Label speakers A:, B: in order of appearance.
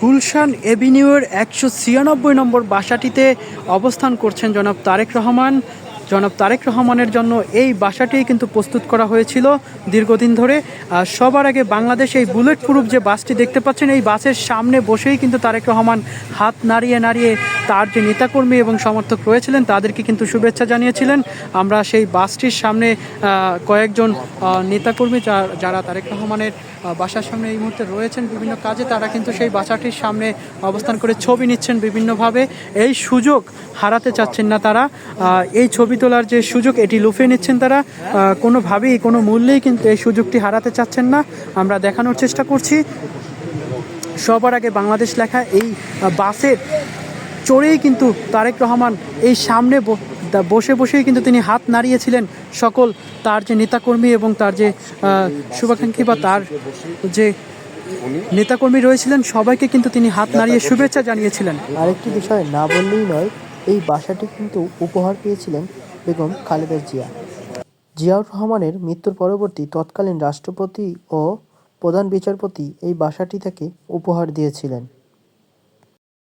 A: গুলশান এভিনিউয়ের একশো ছিয়ানব্বই নম্বর বাসাটিতে অবস্থান করছেন জনাব তারেক রহমান। জনাব তারেক রহমানের জন্য এই বাসাটি কিন্তু প্রস্তুত করা হয়েছিল দীর্ঘদিন ধরে। সবার আগে বাংলাদেশ এই বুলেট প্রুফ যে বাসটি দেখতে পাচ্ছেন, এই বাসের সামনে বসেই কিন্তু তারেক রহমান হাত নাড়িয়ে নাড়িয়ে তার যে নেতাকর্মী এবং সমর্থক রয়েছিলেন, তাদেরকে কিন্তু শুভেচ্ছা জানিয়েছিলেন। আমরা সেই বাসটির সামনে কয়েকজন নেতাকর্মী যারা তারেক রহমানের বাসার সামনে এই মুহূর্তে রয়েছেন বিভিন্ন কাজে, তারা কিন্তু সেই বাসাটির সামনে অবস্থান করে ছবি নিচ্ছেন বিভিন্নভাবে। এই সুযোগ হারাতে চাচ্ছেন না তারা। এই ছবি তোলার যে সুযোগ, এটি লুফে নিচ্ছেন তারা। কোনোভাবেই, কোনো মূল্যেই কিন্তু এই সুযোগটি হারাতে চাচ্ছেন না। আমরা দেখানোর চেষ্টা করছি। সবার আগে বাংলাদেশ লেখা এই বাসের চড়েই কিন্তু তারেক রহমান এই সামনে বসে বসেই কিন্তু তিনি হাত নাড়িয়েছিলেন সকল তার যে নেতাকর্মী এবং তার যে শুভাকাঙ্ক্ষী বা তার যে নেতাকর্মী রয়েছিলেন, সবাইকে কিন্তু তিনি হাত নাড়িয়ে শুভেচ্ছা জানিয়েছিলেন।
B: আরেকটি বিষয় না বললেই নয়, এই বাসাটি কিন্তু উপহার পেয়েছিলেন বেগম খালেদা জিয়া। জিয়াউর রহমানের মৃত্যুর পরবর্তী তৎকালীন রাষ্ট্রপতি ও প্রধান বিচারপতি এই বাসাটি থেকে উপহার দিয়েছিলেন।